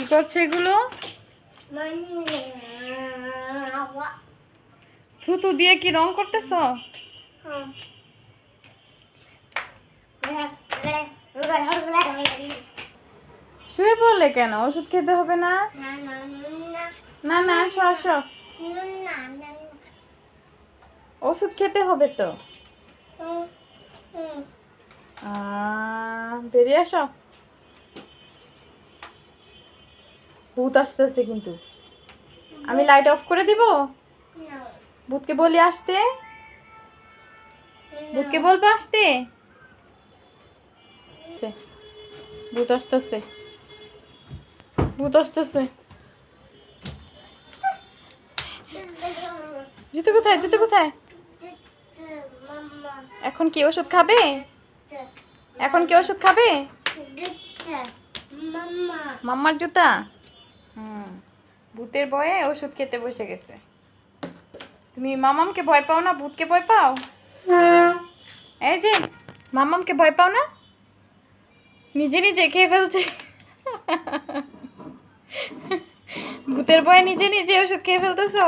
কি করছে এগুলো? থুতু দিয়ে কি রং করতেছ? শুয়ে পড়লে কেন? ওষুধ খেতে হবে না? না না, আসো আসো। ওষুধ খেতে হবে তো? বেরিয়ে আসো। ভূত আসতেছে কিন্তু। আমি লাইট অফ করে দিব? ভূতকে বলি আসতে? ভূতকে বলব আসতে। ভূত আসতেছে। ভূত আসতেছে। জুতো কোথায়? জুতো কোথায়? এখন কি ওষুধ খাবে? এখন কি ওষুধ খাবে? মাম্মার জুতা? হুম। ভূতের ভয়ে ওষুধ খেতে বসে গেছে। তুমি মামামকে ভয় পাও না? ভূতকে ভয় পাও? এই যে, মামামকে ভয় পাও না? নিজে নিজে খেয়ে ফেলছে। ভূতের ভয়ে নিজে নিজে ওষুধ খেয়ে ফেলতেছো?